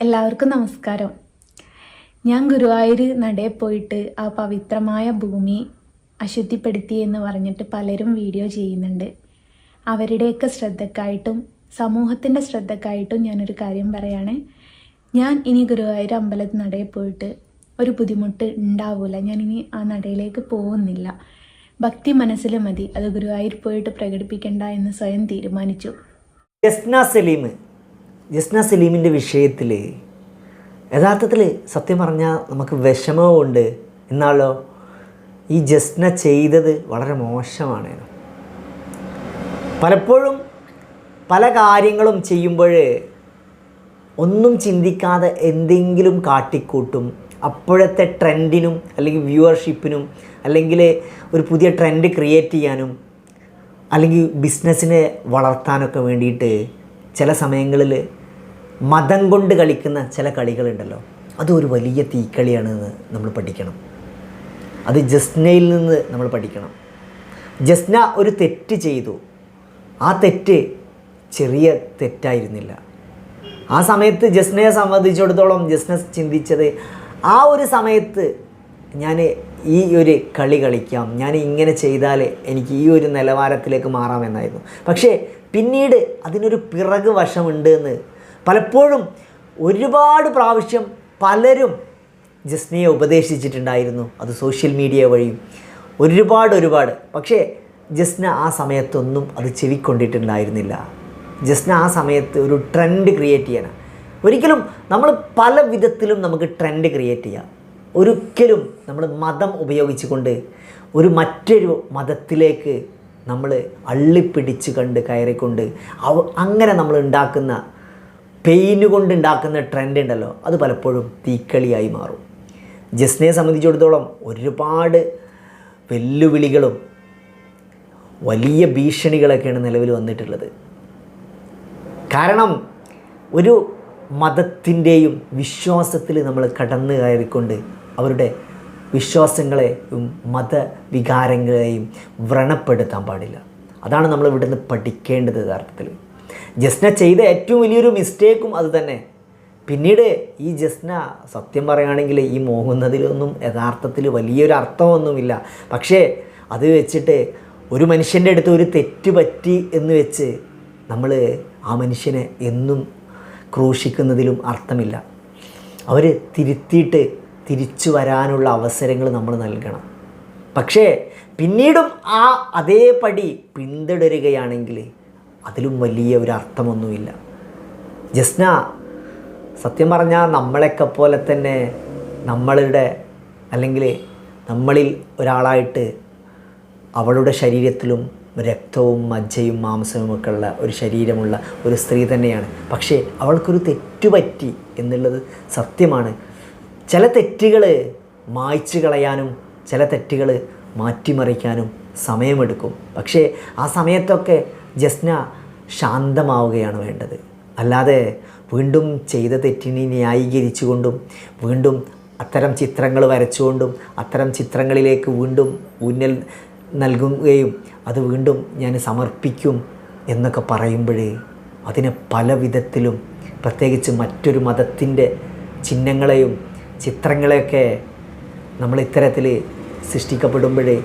എല്ലാവർക്കും നമസ്കാരം. ഞാൻ ഗുരുവായൂർ നടയിൽ പോയിട്ട് ആ പവിത്രമായ ഭൂമി അശുദ്ധിപ്പെടുത്തി എന്ന് പറഞ്ഞിട്ട് പലരും വീഡിയോ ചെയ്യുന്നുണ്ട്. അവരുടെയൊക്കെ ശ്രദ്ധക്കായിട്ടും സമൂഹത്തിന്റെ ശ്രദ്ധക്കായിട്ടും ഞാനൊരു കാര്യം പറയാണ്. ഞാൻ ഇനി ഗുരുവായൂർ അമ്പലത്തിൽ നടയിൽ പോയിട്ട് ഒരു ബുദ്ധിമുട്ട് ഉണ്ടാവില്ല ഞാനിനി ആ നടയിലേക്ക് പോകുന്നില്ല. ഭക്തി മനസ്സിൽ മതി. അത് ഗുരുവായൂർ പോയിട്ട് പ്രകടിപ്പിക്കണ്ട എന്ന് സ്വയം തീരുമാനിച്ചു. സലീം. ജസ്ന സലീമിന്റെ വിഷയത്തിൽ യഥാർത്ഥത്തിൽ സത്യം പറഞ്ഞാൽ നമുക്ക് വിഷമവുമുണ്ട്. എന്നാലോ ഈ ജസ്ന ചെയ്തത് വളരെ മോശമാണ്. പലപ്പോഴും പല കാര്യങ്ങളും ചെയ്യുമ്പോൾ ഒന്നും ചിന്തിക്കാതെ എന്തെങ്കിലും കാട്ടിക്കൂട്ടും. അപ്പോഴത്തെ ട്രെൻഡിനും അല്ലെങ്കിൽ വ്യൂവർഷിപ്പിനും അല്ലെങ്കിൽ ഒരു പുതിയ ട്രെൻഡ് ക്രിയേറ്റ് ചെയ്യാനും അല്ലെങ്കിൽ ബിസിനസ്സിനെ വളർത്താനൊക്കെ വേണ്ടിയിട്ട് ചില സമയങ്ങളിൽ മതം കൊണ്ട് കളിക്കുന്ന ചില കളികളുണ്ടല്ലോ. അതൊരു വലിയ തീക്കളിയാണെന്ന് നമ്മൾ പഠിക്കണം. അത് ജസ്നയിൽ നിന്ന് നമ്മൾ പഠിക്കണം. ജസ്ന ഒരു തെറ്റ് ചെയ്തു. ആ തെറ്റ് ചെറിയ തെറ്റായിരുന്നില്ല. ആ സമയത്ത് ജസ്നയെ സംബന്ധിച്ചിടത്തോളം ജസ്ന ചിന്തിച്ചത് ആ ഒരു സമയത്ത് ഞാൻ ഈ ഒരു കളി കളിക്കാം. ഞാൻ ഇങ്ങനെ ചെയ്താൽ എനിക്ക് ഈ ഒരു നിലവാരത്തിലേക്ക് മാറാമെന്നായിരുന്നു. പക്ഷേ പിന്നീട് അതിനൊരു പിറക് വശമുണ്ട് എന്ന് പലപ്പോഴും ഒരുപാട് പ്രാവശ്യം പലരും ജസ്നയെ ഉപദേശിച്ചിട്ടുണ്ടായിരുന്നു അത് സോഷ്യൽ മീഡിയ വഴിയും. ഒരുപാട് ഒരുപാട്. പക്ഷേ ജസ്ന ആ സമയത്തൊന്നും അത് ചെവിക്കൊണ്ടിട്ടുണ്ടായിരുന്നില്ല. ജസ്ന ആ സമയത്ത് ഒരു ട്രെൻഡ് ക്രിയേറ്റ് ചെയ്യാനാണ് ഒരിക്കലും നമ്മൾ പല വിധത്തിലും നമുക്ക് ട്രെൻഡ് ക്രിയേറ്റ് ചെയ്യാം. ഒരിക്കലും നമ്മൾ മതം ഉപയോഗിച്ചുകൊണ്ട് ഒരു മറ്റൊരു മതത്തിലേക്ക് നമ്മൾ അള്ളിപ്പിടിച്ച് കണ്ട് കയറിക്കൊണ്ട് അങ്ങനെ നമ്മൾ ഉണ്ടാക്കുന്ന പെയിന് കൊണ്ടുണ്ടാക്കുന്ന ട്രെൻഡ് ഉണ്ടല്ലോ അത് പലപ്പോഴും തീക്കളിയായി മാറും. ജസ്നയെ സംബന്ധിച്ചിടത്തോളം ഒരുപാട് വെല്ലുവിളികളും വലിയ ഭീഷണികളൊക്കെയാണ് നിലവിൽ വന്നിട്ടുള്ളത്. കാരണം ഒരു മതത്തിന്റെയും വിശ്വാസത്തിൽ നമ്മൾ കടന്നു കയറിക്കൊണ്ട് അവരുടെ വിശ്വാസങ്ങളെയും മതവികാരങ്ങളെയും വ്രണപ്പെടുത്താൻ പാടില്ല. അതാണ് നമ്മൾ ഇവിടുന്ന് പഠിക്കേണ്ടത് യഥാർത്ഥത്തിൽ. ജസ്ന ചെയ്ത ഏറ്റവും വലിയൊരു മിസ്റ്റേക്കും അത് തന്നെ. പിന്നീട് ഈ ജസ്ന സത്യം പറയുകയാണെങ്കിൽ ഈ മോങ്ങുന്നതിലൊന്നും യഥാർത്ഥത്തിൽ വലിയൊരു അർത്ഥമൊന്നുമില്ല. പക്ഷേ അത് വെച്ചിട്ട് ഒരു മനുഷ്യന്റെ അടുത്ത് ഒരു തെറ്റ് പറ്റി എന്ന് വെച്ച് നമ്മൾ ആ മനുഷ്യനെ എന്നും ക്രൂശിക്കുന്നതിലും അർത്ഥമില്ല. അവർ തിരുത്തിയിട്ട് തിരിച്ചു വരാനുള്ള അവസരങ്ങൾ നമ്മൾ നൽകണം. പക്ഷേ പിന്നീടും ആ അതേപടി പിന്തുടരുകയാണെങ്കിൽ അതിലും വലിയ ഒരു അർത്ഥമൊന്നുമില്ല. ജസ്ന സത്യം പറഞ്ഞാൽ നമ്മളെയൊക്കെ പോലെ തന്നെ നമ്മളുടെ അല്ലെങ്കിൽ നമ്മളിൽ ഒരാളായിട്ട് അവളുടെ ശരീരത്തിലും രക്തവും മജ്ജയും മാംസവും ഒക്കെ ഉള്ള ഒരു ശരീരമുള്ള ഒരു സ്ത്രീ തന്നെയാണ്. പക്ഷേ അവൾക്കൊരു തെറ്റുപറ്റി എന്നുള്ളത് സത്യമാണ്. ചില തെറ്റുകൾ മായ്ച്ചു കളയാനും ചില തെറ്റുകൾ മാറ്റിമറിക്കാനും സമയമെടുക്കും. പക്ഷേ ആ സമയത്തൊക്കെ ജസ്ന ശാന്തമാവുകയാണ് വേണ്ടത്. അല്ലാതെ വീണ്ടും ചെയ്ത തെറ്റിനെ ന്യായീകരിച്ചുകൊണ്ടും വീണ്ടും അത്തരം ചിത്രങ്ങൾ വരച്ചുകൊണ്ടും അത്തരം ചിത്രങ്ങളിലേക്ക് വീണ്ടും ഊന്നൽ നൽകുകയും അത് വീണ്ടും ഞാൻ സമർപ്പിക്കും എന്നൊക്കെ പറയുമ്പോഴേ അതിനെ പല വിധത്തിലും പ്രത്യേകിച്ച് മറ്റൊരു മതത്തിന്റെ ചിഹ്നങ്ങളെയും ചിത്രങ്ങളെയൊക്കെ നമ്മൾ ഇത്തരത്തിൽ സൃഷ്ടിക്കപ്പെടുമ്പോഴേ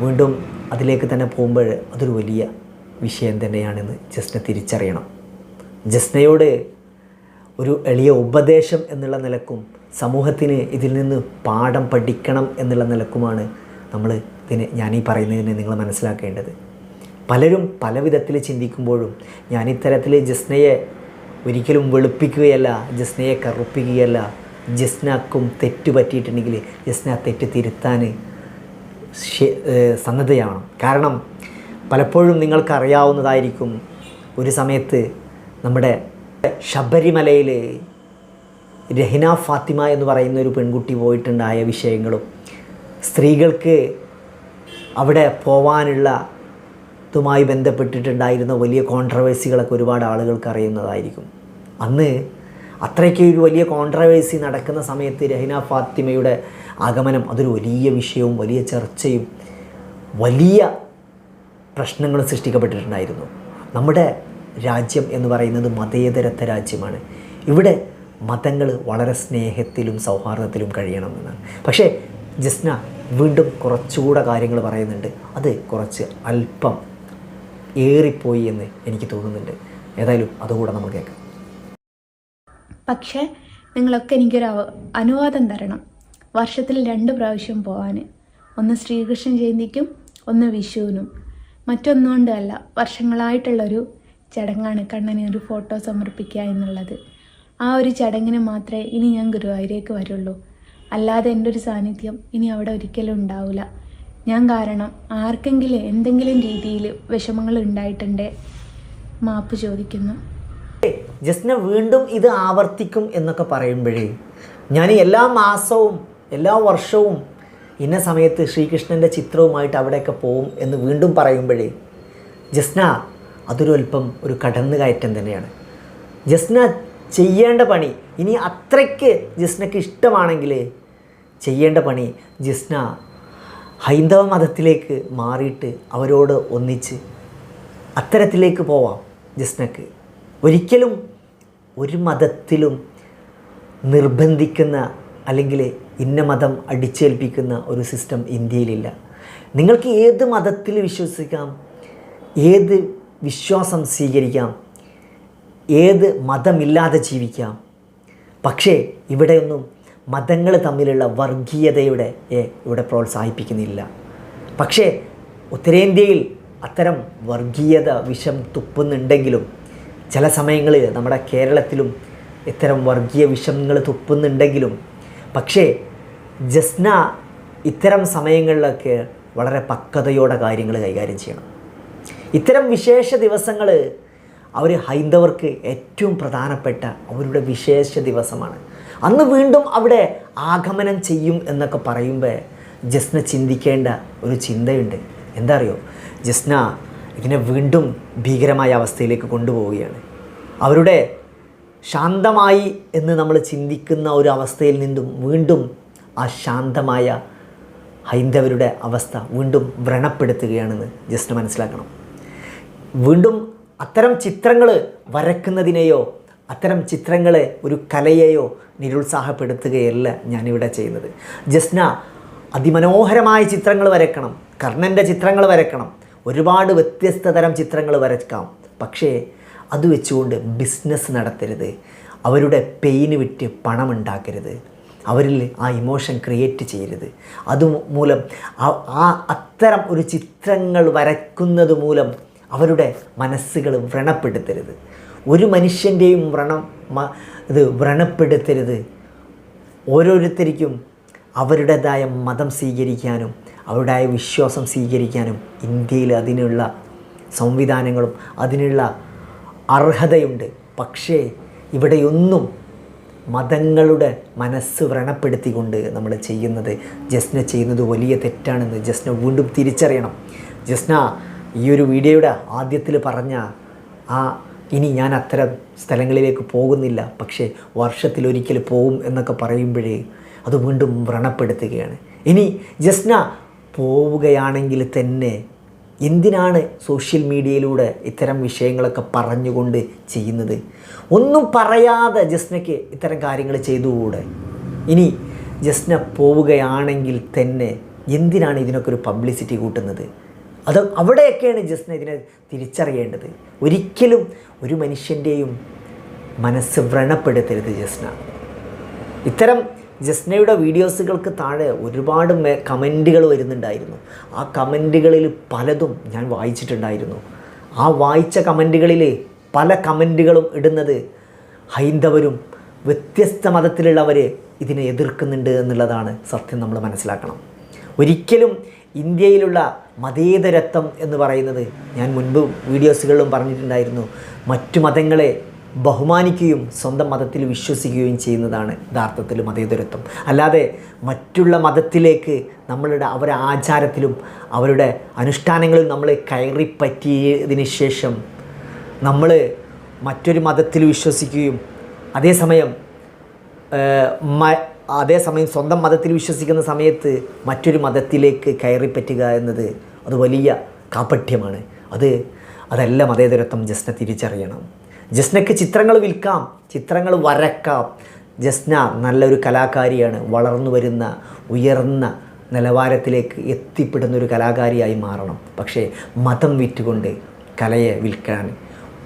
വീണ്ടും അതിലേക്ക് തന്നെ പോകുമ്പോൾ അതൊരു വലിയ വിഷയം തന്നെയാണെന്ന് ജസ്ന തിരിച്ചറിയണം. ജസ്നയോട് ഒരു എളിയ ഉപദേശം എന്നുള്ള നിലക്കും സമൂഹത്തിന് ഇതിൽ നിന്ന് പാഠം പഠിക്കണം എന്നുള്ള നിലക്കുമാണ് നമ്മൾ ഇതിനെ ഞാനീ പറയുന്നതിനെ നിങ്ങൾ മനസ്സിലാക്കേണ്ടത്. പലരും പല വിധത്തിൽ ചിന്തിക്കുമ്പോഴും ഞാൻ ഇത്തരത്തിൽ ജസ്നയെ ഒരിക്കലും വെളുപ്പിക്കുകയല്ല ജസ്നയെ കറുപ്പിക്കുകയല്ല ജസ്നക്കും തെറ്റ് പറ്റിയിട്ടുണ്ടെങ്കിൽ ജസ്ന തെറ്റ് തിരുത്താൻ സന്നദ്ധയാണ് കാരണം പലപ്പോഴും നിങ്ങൾക്കറിയാവുന്നതായിരിക്കും ഒരു സമയത്ത് നമ്മുടെ ശബരിമലയിൽ രഹിന ഫാത്തിമ എന്ന് പറയുന്ന ഒരു പെൺകുട്ടി പോയിട്ടുണ്ടായ വിഷയങ്ങളും സ്ത്രീകൾക്ക് അവിടെ പോവാനുള്ള ഇതുമായി ബന്ധപ്പെട്ടിട്ടുണ്ടായിരുന്ന വലിയ കോൺട്രവേഴ്സികളൊക്കെ ഒരുപാട് ആളുകൾക്ക് അറിയുന്നതായിരിക്കും. അന്ന് അത്രയ്ക്ക് ഒരു വലിയ കോൺട്രവേഴ്സി നടക്കുന്ന സമയത്ത് രഹിന ഫാത്തിമയുടെ ആഗമനം അതൊരു വലിയ വിഷയവും വലിയ ചർച്ചയും വലിയ പ്രശ്നങ്ങളും സൃഷ്ടിക്കപ്പെട്ടിട്ടുണ്ടായിരുന്നു. നമ്മുടെ രാജ്യം എന്ന് പറയുന്നത് മതേതരത്വ രാജ്യമാണ്. ഇവിടെ മതങ്ങൾ വളരെ സ്നേഹത്തിലും സൗഹാർദ്ദത്തിലും കഴിയണമെന്നാണ് പക്ഷേ ജസ്ന വീണ്ടും കുറച്ചുകൂടെ കാര്യങ്ങൾ പറയുന്നുണ്ട്. അത് കുറച്ച് അല്പം ഏറിപ്പോയി എന്ന് എനിക്ക് തോന്നുന്നുണ്ട്. ഏതായാലും അതുകൂടെ നമ്മൾ കേൾക്കാം. പക്ഷേ നിങ്ങളൊക്കെ എനിക്കൊരു അനുവാദം തരണം. വർഷത്തിൽ രണ്ട് പ്രാവശ്യം പോകാൻ ഒന്ന് ശ്രീകൃഷ്ണ ജയന്തിക്കും ഒന്ന് വിഷുവിനും. മറ്റൊന്നുകൊണ്ടല്ല വർഷങ്ങളായിട്ടുള്ളൊരു ചടങ്ങാണ് കണ്ണന് ഒരു ഫോട്ടോ സമർപ്പിക്കുക എന്നുള്ളത്. ആ ഒരു ചടങ്ങിന് മാത്രമേ ഇനി ഞാൻ ഗുരുവായൂരേക്ക് വരുള്ളൂ. അല്ലാതെ എന്റെ ഒരു സാന്നിധ്യം ഇനി അവിടെ ഒരിക്കലും ഉണ്ടാവില്ല ഞാൻ കാരണം ആർക്കെങ്കിലും എന്തെങ്കിലും രീതിയിൽ വിഷമങ്ങൾ ഉണ്ടായിട്ടുണ്ടേ? മാപ്പ് ചോദിക്കുന്നു. ജസ്ന വീണ്ടും ഇത് ആവർത്തിക്കും എന്നൊക്കെ പറയുമ്പോഴേ ഞാൻ എല്ലാ മാസവും എല്ലാ വർഷവും ഇന്ന സമയത്ത് ശ്രീകൃഷ്ണന്റെ ചിത്രവുമായിട്ട് അവിടെയൊക്കെ പോവും എന്ന് വീണ്ടും പറയുമ്പോഴേ ജസ്ന അതൊരു അല്പം ഒരു കടന്നുകയറ്റം തന്നെയാണ്. ജസ്ന ചെയ്യേണ്ട പണി ഇനി അത്രയ്ക്ക് ജസ്നക്ക് ഇഷ്ടമാണെങ്കിൽ ചെയ്യേണ്ട പണി ജസ്ന ഹൈന്ദവ മതത്തിലേക്ക് മാറിയിട്ട് അവരോട് ഒന്നിച്ച് അത്തരത്തിലേക്ക് പോവാം ജസ്നക്ക്. ഒരിക്കലും ഒരു മതത്തിലും നിർബന്ധിക്കുന്ന അല്ലെങ്കിൽ ഇന്ന മതം അടിച്ചേൽപ്പിക്കുന്ന ഒരു സിസ്റ്റം ഇന്ത്യയിലില്ല. നിങ്ങൾക്ക് ഏത് മതത്തിൽ വിശ്വസിക്കാം? ഏത് വിശ്വാസം സ്വീകരിക്കാം? ഏത് മതമില്ലാതെ ജീവിക്കാം? പക്ഷേ ഇവിടെയൊന്നും മതങ്ങൾ തമ്മിലുള്ള വർഗീയതയുടെ ഇവിടെ പ്രോത്സാഹിപ്പിക്കുന്നില്ല. പക്ഷേ ഉത്തരേന്ത്യയിൽ അത്തരം വർഗീയത വിഷം തുപ്പുന്നുണ്ടെങ്കിലും ചില സമയങ്ങളിൽ നമ്മുടെ കേരളത്തിലും ഇത്തരം വർഗീയ വിഷങ്ങൾ തുപ്പുന്നുണ്ടെങ്കിലും പക്ഷേ ജസ്ന ഇത്തരം സമയങ്ങളിലൊക്കെ വളരെ പക്വതയോടെ കാര്യങ്ങൾ കൈകാര്യം ചെയ്യണം. ഇത്തരം വിശേഷ ദിവസങ്ങൾ അവർ ഹൈന്ദവർക്ക് ഏറ്റവും പ്രധാനപ്പെട്ട അവരുടെ വിശേഷ ദിവസമാണ്. അന്ന് വീണ്ടും അവിടെ ആഗമനം ചെയ്യും എന്നൊക്കെ പറയുമ്പോൾ ജസ്ന ചിന്തിക്കേണ്ട ഒരു ചിന്തയുണ്ട്. എന്താ അറിയോ? ജസ്ന ഇതിനെ വീണ്ടും ഭീകരമായ അവസ്ഥയിലേക്ക് കൊണ്ടുപോവുകയാണ്. അവരുടെ ശാന്തമായി എന്ന് നമ്മൾ ചിന്തിക്കുന്ന ഒരു അവസ്ഥയിൽ നിന്നും വീണ്ടും ആ ശാന്തമായ ഹൈന്ദവരുടെ അവസ്ഥ വീണ്ടും വ്രണപ്പെടുത്തുകയാണെന്ന് ജസ്റ്റ് മനസ്സിലാക്കണം. വീണ്ടും അത്തരം ചിത്രങ്ങൾ വരക്കുന്നതിനെയോ അത്തരം ചിത്രങ്ങളെ ഒരു കലയെയോ നിരുത്സാഹപ്പെടുത്തുകയല്ല ഞാനിവിടെ ചെയ്യുന്നത്. ജസ്ന അതിമനോഹരമായ ചിത്രങ്ങൾ വരക്കണം കർണന്റെ ചിത്രങ്ങൾ വരക്കണം ഒരുപാട് വ്യത്യസ്ത തരം ചിത്രങ്ങൾ വരക്കാം പക്ഷേ അത് വെച്ചുകൊണ്ട് ബിസിനസ് നടത്തരുത്. അവരുടെ പെയിന് വിറ്റ് പണം ഉണ്ടാക്കരുത്. അവരിൽ ആ ഇമോഷൻ ക്രിയേറ്റ് ചെയ്യരുത്. അതുമൂലം ആ- ആ അത്തരം ഒരു ചിത്രങ്ങൾ വരയ്ക്കുന്നത് മൂലം അവരുടെ മനസ്സുകൾ വ്രണപ്പെടുത്തരുത്. ഒരു മനുഷ്യന്റെയും വ്രണം ഇത് വ്രണപ്പെടുത്തരുത്. ഓരോരുത്തർക്കും അവരുടേതായ മതം സ്വീകരിക്കാനും അവരുടേതായ വിശ്വാസം സ്വീകരിക്കാനും ഇന്ത്യയിൽ അതിനുള്ള സംവിധാനങ്ങളും അതിനുള്ള അർഹതയുണ്ട്. പക്ഷേ ഇവിടെയൊന്നും മതങ്ങളുടെ മനസ്സ് വ്രണപ്പെടുത്തിക്കൊണ്ട് നമ്മൾ ചെയ്യുന്നത് ജസ്ന ചെയ്യുന്നത് വലിയ തെറ്റാണെന്ന് ജസ്ന വീണ്ടും തിരിച്ചറിയണം. ജസ്ന ഈ ഒരു വീഡിയോയുടെ ആദ്യത്തിൽ പറഞ്ഞ ആ ഇനി ഞാൻ അത്തരം സ്ഥലങ്ങളിലേക്ക് പോകുന്നില്ല. പക്ഷേ വർഷത്തിലൊരിക്കൽ പോകും എന്നൊക്കെ പറയുമ്പോഴേ അത് വീണ്ടും വ്രണപ്പെടുത്തുകയാണ്. ഇനി ജസ്ന പോവുകയാണെങ്കിൽ തന്നെ എന്തിനാണ് സോഷ്യൽ മീഡിയയിലൂടെ ഇത്തരം വിഷയങ്ങളൊക്കെ പറഞ്ഞുകൊണ്ട് ചെയ്യുന്നത്? ഒന്നും പറയാതെ ജസ്നയ്ക്ക് ഇത്തരം കാര്യങ്ങൾ ചെയ്തുകൂടെ? ഇനി ജസ്ന പോവുകയാണെങ്കിൽ തന്നെ എന്തിനാണ് ഇതിനൊക്കെ ഒരു പബ്ലിസിറ്റി കൂട്ടുന്നത്? അത് അവിടെയൊക്കെയാണ് ജസ്ന ഇതിനെ തിരിച്ചറിയേണ്ടത്. ഒരിക്കലും ഒരു മനുഷ്യന്റെയും മനസ്സ് വ്രണപ്പെടുത്തരുത് ജസ്ന. ഇത്തരം ജസ്നയുടെ വീഡിയോസുകൾക്ക് താഴെ ഒരുപാട് കമന്റുകൾ വരുന്നുണ്ടായിരുന്നു. ആ കമന്റുകളിൽ പലതും ഞാൻ വായിച്ചിട്ടുണ്ടായിരുന്നു. ആ വായിച്ച കമന്റുകളിൽ പല കമന്റുകളും ഇടുന്നത് ഹൈന്ദവരും വ്യത്യസ്ത മതത്തിലുള്ളവർ ഇതിനെ എതിർക്കുന്നുണ്ട് എന്നുള്ളതാണ് സത്യം നമ്മൾ മനസ്സിലാക്കണം. ഒരിക്കലും ഇന്ത്യയിലുള്ള മതേതരത്വം എന്ന് പറയുന്നത് ഞാൻ മുൻപ് വീഡിയോസുകളിലും പറഞ്ഞിട്ടുണ്ടായിരുന്നു. മറ്റു മതങ്ങളെ ബഹുമാനിക്കുകയും സ്വന്തം മതത്തിൽ വിശ്വസിക്കുകയും ചെയ്യുന്നതാണ് യഥാർത്ഥത്തിൽ മതേതരത്വം. അല്ലാതെ മറ്റുള്ള മതത്തിലേക്ക് നമ്മളുടെ അവരുടെ ആചാരത്തിലും അവരുടെ അനുഷ്ഠാനങ്ങളിലും നമ്മൾ കയറി പറ്റിയതിന് ശേഷം നമ്മൾ മറ്റൊരു മതത്തിൽ വിശ്വസിക്കുകയും അതേസമയം അതേസമയം സ്വന്തം മതത്തിൽ വിശ്വസിക്കുന്ന സമയത്ത് മറ്റൊരു മതത്തിലേക്ക് കയറിപ്പറ്റുക എന്നത് അത് വലിയ കാപഠ്യമാണ്. അത് അതല്ല മതേതരത്വം ജസ്റ്റ് തിരിച്ചറിയണം. ജസ്നയ്ക്ക് ചിത്രങ്ങൾ വിൽക്കാം ചിത്രങ്ങൾ വരക്കാം. ജസ്ന നല്ലൊരു കലാകാരിയാണ് വളർന്നു വരുന്ന ഉയർന്ന നിലവാരത്തിലേക്ക് എത്തിപ്പെടുന്ന ഒരു കലാകാരിയായി മാറണം. പക്ഷേ മതം വിറ്റുകൊണ്ട് കലയെ വിൽക്കാൻ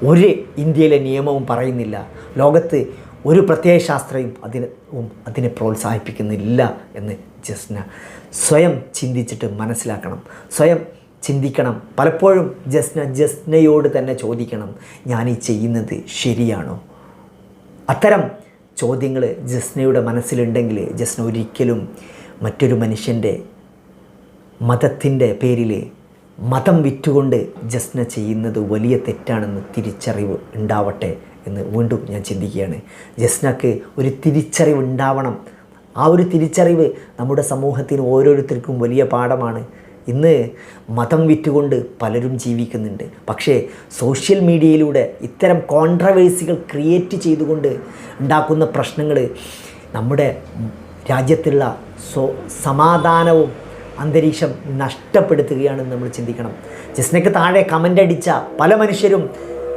ഒരു ഇന്ത്യയിലെ നിയമവും പറയുന്നില്ല. ലോകത്ത് ഒരു പ്രത്യയശാസ്ത്രയും അതിന് ഉം അതിനെ പ്രോത്സാഹിപ്പിക്കുന്നില്ല എന്ന് ജസ്ന സ്വയം ചിന്തിച്ചിട്ട് മനസ്സിലാക്കണം. സ്വയം ചിന്തിക്കണം. പലപ്പോഴും ജസ്ന ജസ്നയോട് തന്നെ ചോദിക്കണം ഞാൻ ഈ ചെയ്യുന്നത് ശരിയാണോ? അത്തരം ചോദ്യങ്ങൾ ജസ്നയുടെ മനസ്സിലുണ്ടെങ്കിൽ ജസ്ന ഒരിക്കലും മറ്റൊരു മനുഷ്യന്റെ മതത്തിന്റെ പേരിൽ മതം വിറ്റുകൊണ്ട് ജസ്ന ചെയ്യുന്നത് വലിയ തെറ്റാണെന്ന് തിരിച്ചറിവ് ഉണ്ടാവട്ടെ എന്ന് വീണ്ടും ഞാൻ ചിന്തിക്കുകയാണ്. ജസ്നക്ക് ഒരു തിരിച്ചറിവ് ഉണ്ടാവണം. ആ ഒരു തിരിച്ചറിവ് നമ്മുടെ സമൂഹത്തിന് ഓരോരുത്തർക്കും വലിയ പാഠമാണ്. ഇന്ന് മതം വിറ്റുകൊണ്ട് പലരും ജീവിക്കുന്നുണ്ട്. പക്ഷേ സോഷ്യൽ മീഡിയയിലൂടെ ഇത്തരം കോൺട്രവേഴ്സികൾ ക്രിയേറ്റ് ചെയ്തുകൊണ്ട് ഉണ്ടാക്കുന്ന പ്രശ്നങ്ങൾ നമ്മുടെ രാജ്യത്തുള്ള സോ സമാധാനവും അന്തരീക്ഷം നഷ്ടപ്പെടുത്തുകയാണെന്ന് നമ്മൾ ചിന്തിക്കണം. ജസ്നയ്ക്ക് താഴെ കമന്റ് അടിച്ച പല മനുഷ്യരും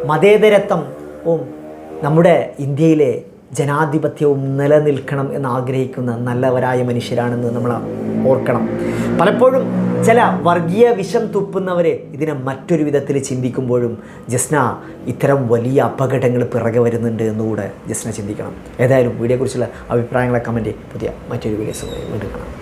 മതേതരത്വം നമ്മുടെ ഇന്ത്യയിലെ ജനാധിപത്യവും നിലനിൽക്കണം എന്ന് ആഗ്രഹിക്കുന്ന നല്ലവരായ മനുഷ്യരാണെന്ന് നമ്മൾ ഓർക്കണം. പലപ്പോഴും ചില വർഗീയ വിഷം തുപ്പുന്നവരെ ഇതിനെ മറ്റൊരു വിധത്തിൽ ചിന്തിക്കുമ്പോഴും ജസ്ന ഇത്തരം വലിയ അപകടങ്ങൾ പിറകെ വരുന്നുണ്ട് എന്നുകൂടെ ജസ്ന ചിന്തിക്കണം. ഏതായാലും വീഡിയോയെക്കുറിച്ചുള്ള അഭിപ്രായങ്ങളെ കമന്റ് പുതിയ മറ്റൊരു വീഡിയോസ് വീണ്ടും കാണാം.